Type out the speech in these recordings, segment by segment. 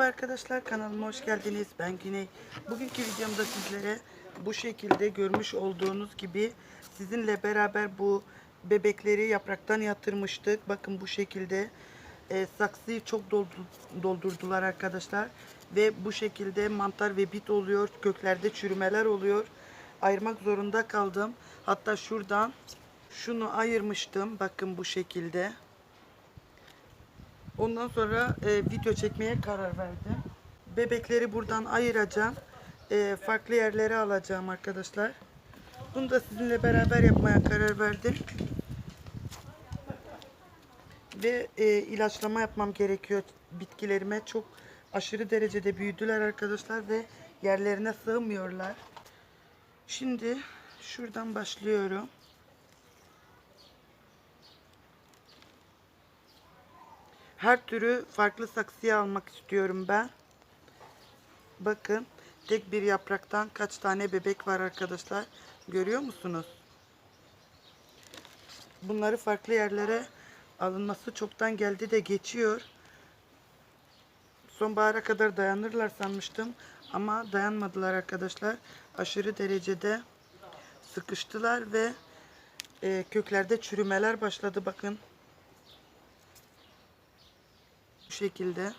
Merhaba arkadaşlar kanalıma hoş geldiniz. Ben Güney. Bugünkü videomda sizlere bu şekilde görmüş olduğunuz gibi sizinle beraber bu bebekleri yapraktan yatırmıştık. Bakın bu şekilde e, saksıyı çok doldu- doldurdular arkadaşlar. Ve bu şekilde mantar ve bit oluyor. Köklerde çürümeler oluyor. Ayırmak zorunda kaldım. Hatta şuradan şunu ayırmıştım. Bakın bu şekilde. Ondan sonra e, video çekmeye karar verdim. Bebekleri buradan ayıracağım. E, farklı yerlere alacağım arkadaşlar. Bunu da sizinle beraber yapmaya karar verdim. Ve e, ilaçlama yapmam gerekiyor bitkilerime. Çok aşırı derecede büyüdüler arkadaşlar ve yerlerine sığmıyorlar. Şimdi şuradan başlıyorum. Her türü farklı saksıya almak istiyorum ben. Bakın tek bir yapraktan kaç tane bebek var arkadaşlar. Görüyor musunuz? Bunları farklı yerlere alınması çoktan geldi de geçiyor. Sonbahara kadar dayanırlar sanmıştım. Ama dayanmadılar arkadaşlar. Aşırı derecede sıkıştılar ve e, köklerde çürümeler başladı bakın. Gibi ben.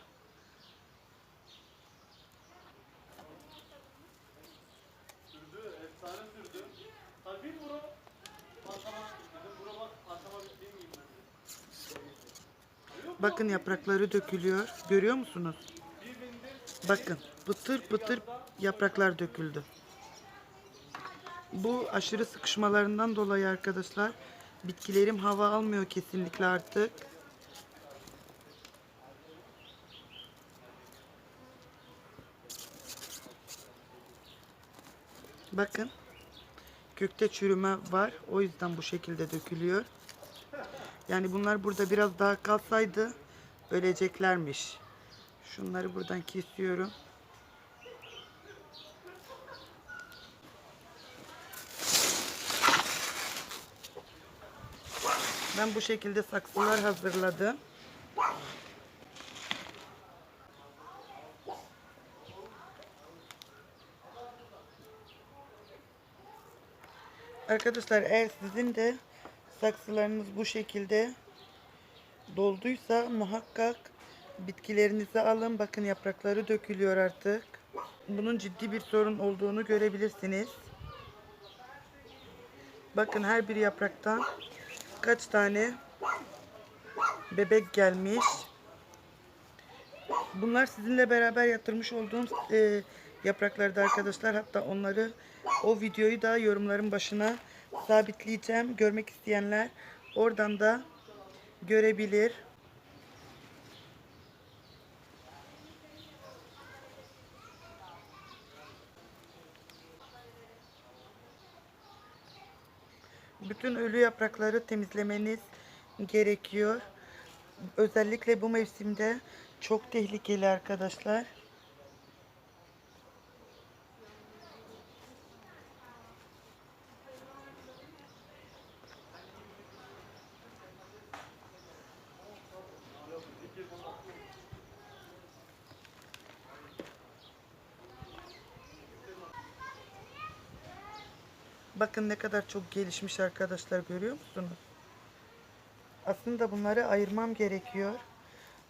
Bakın yaprakları dökülüyor. Görüyor musunuz? Bakın pıtır pıtır yapraklar döküldü. Bu aşırı sıkışmalarından dolayı arkadaşlar bitkilerim hava almıyor kesinlikle artık. Bakın kökte çürüme var. O yüzden bu şekilde dökülüyor. Yani bunlar burada biraz daha kalsaydı öleceklermiş. Şunları buradan kesiyorum. Ben bu şekilde saksılar hazırladım. Arkadaşlar eğer sizin de saksılarınız bu şekilde dolduysa muhakkak bitkilerinizi alın. Bakın yaprakları dökülüyor artık. Bunun ciddi bir sorun olduğunu görebilirsiniz. Bakın her bir yapraktan kaç tane bebek gelmiş. Bunlar sizinle beraber yatırmış olduğum e, yapraklarda arkadaşlar. Hatta onları o videoyu da yorumların başına sabitleyeceğim. Görmek isteyenler oradan da görebilir. Bütün ölü yaprakları temizlemeniz gerekiyor. Özellikle bu mevsimde çok tehlikeli arkadaşlar. Bakın ne kadar çok gelişmiş arkadaşlar görüyor musunuz? Aslında bunları ayırmam gerekiyor.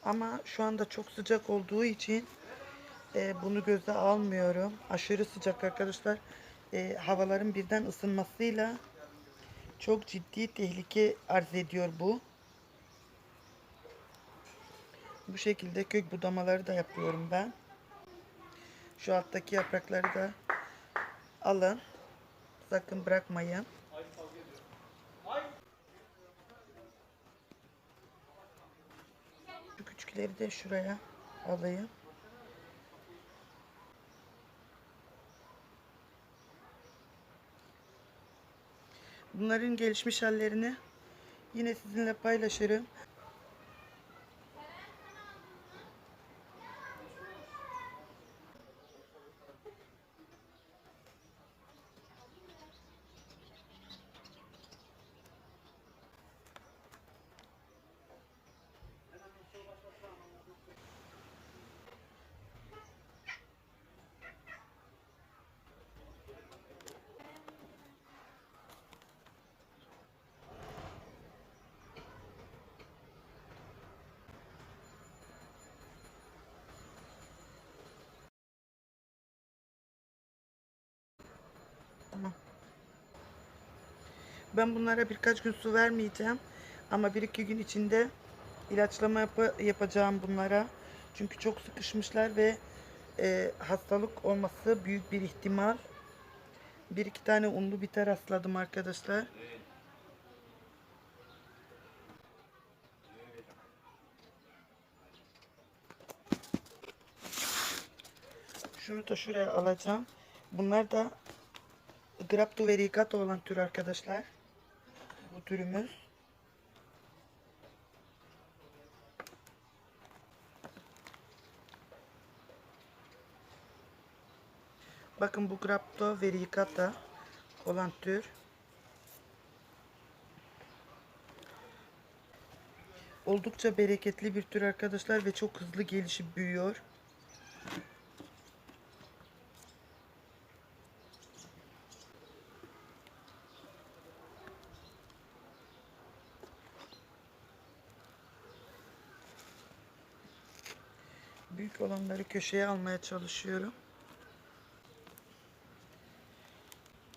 Ama şu anda çok sıcak olduğu için e, bunu göze almıyorum. Aşırı sıcak arkadaşlar. E, havaların birden ısınmasıyla çok ciddi tehlike arz ediyor bu. Bu şekilde kök budamaları da yapıyorum ben. Şu alttaki yaprakları da alın. Sakın bırakmayın. Şu küçükleri de şuraya alayım. Bunların gelişmiş hallerini yine sizinle paylaşırım. Ben bunlara birkaç gün su vermeyeceğim. Ama bir iki gün içinde ilaçlama yapa- yapacağım bunlara. Çünkü çok sıkışmışlar ve e, hastalık olması büyük bir ihtimal. Bir iki tane unlu biter rastladım arkadaşlar. Şunu da şuraya alacağım. Bunlar da Grapto verigato olan tür arkadaşlar. Türümüz. Bakın bu Grapto verigata olan tür. Oldukça bereketli bir tür arkadaşlar ve çok hızlı gelişip büyüyor. Büyük olanları köşeye almaya çalışıyorum.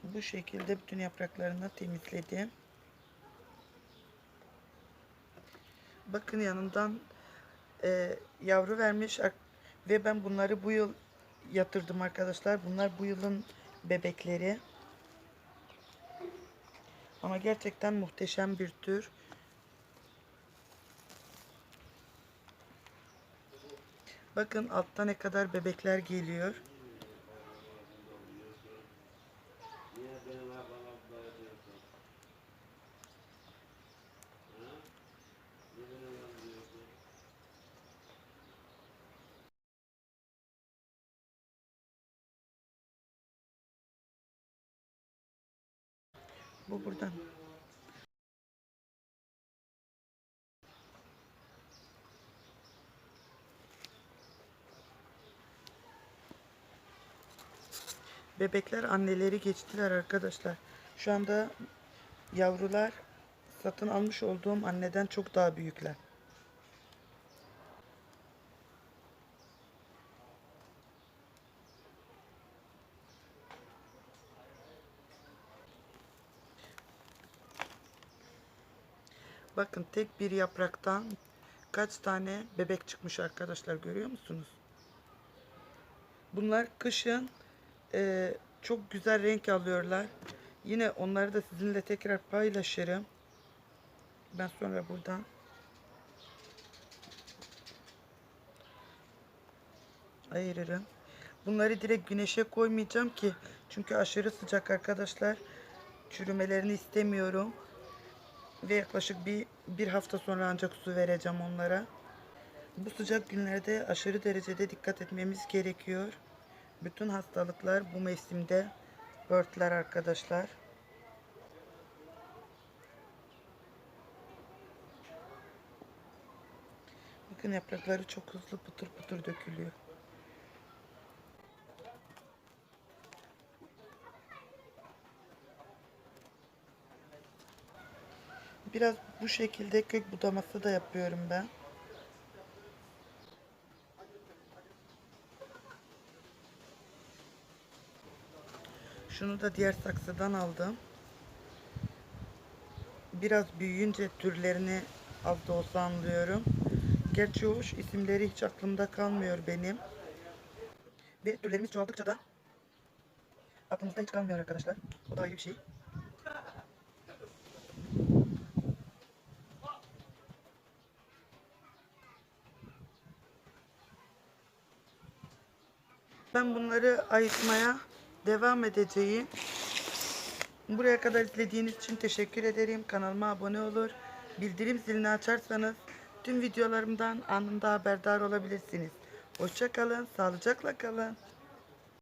Bu şekilde bütün yapraklarını temizledim. Bakın yanından e, yavru vermiş ve ben bunları bu yıl yatırdım arkadaşlar. Bunlar bu yılın bebekleri. Ama gerçekten muhteşem bir tür. Bakın altta ne kadar bebekler geliyor. Bu buradan. Bebekler anneleri geçtiler arkadaşlar. Şu anda yavrular satın almış olduğum anneden çok daha büyükler. Bakın tek bir yapraktan kaç tane bebek çıkmış arkadaşlar görüyor musunuz? Bunlar kışın e, çok güzel renk alıyorlar. Yine onları da sizinle tekrar paylaşırım. Ben sonra buradan ayırırım. Bunları direkt güneşe koymayacağım ki çünkü aşırı sıcak arkadaşlar. Çürümelerini istemiyorum. Ve yaklaşık bir, bir hafta sonra ancak su vereceğim onlara. Bu sıcak günlerde aşırı derecede dikkat etmemiz gerekiyor. Bütün hastalıklar bu mevsimde örtler arkadaşlar. Bakın yaprakları çok hızlı pıtır pıtır dökülüyor. Biraz bu şekilde kök budaması da yapıyorum ben. Şunu da diğer saksıdan aldım. Biraz büyüyünce türlerini az da olsa anlıyorum. Gerçi hoş isimleri hiç aklımda kalmıyor benim. Ve türlerimiz çoğaldıkça da aklımızda hiç kalmıyor arkadaşlar. O da ayrı bir şey. Ben bunları ayıtmaya devam edeceğim. Buraya kadar izlediğiniz için teşekkür ederim. Kanalıma abone olur. Bildirim zilini açarsanız tüm videolarımdan anında haberdar olabilirsiniz. Hoşça kalın, sağlıcakla kalın.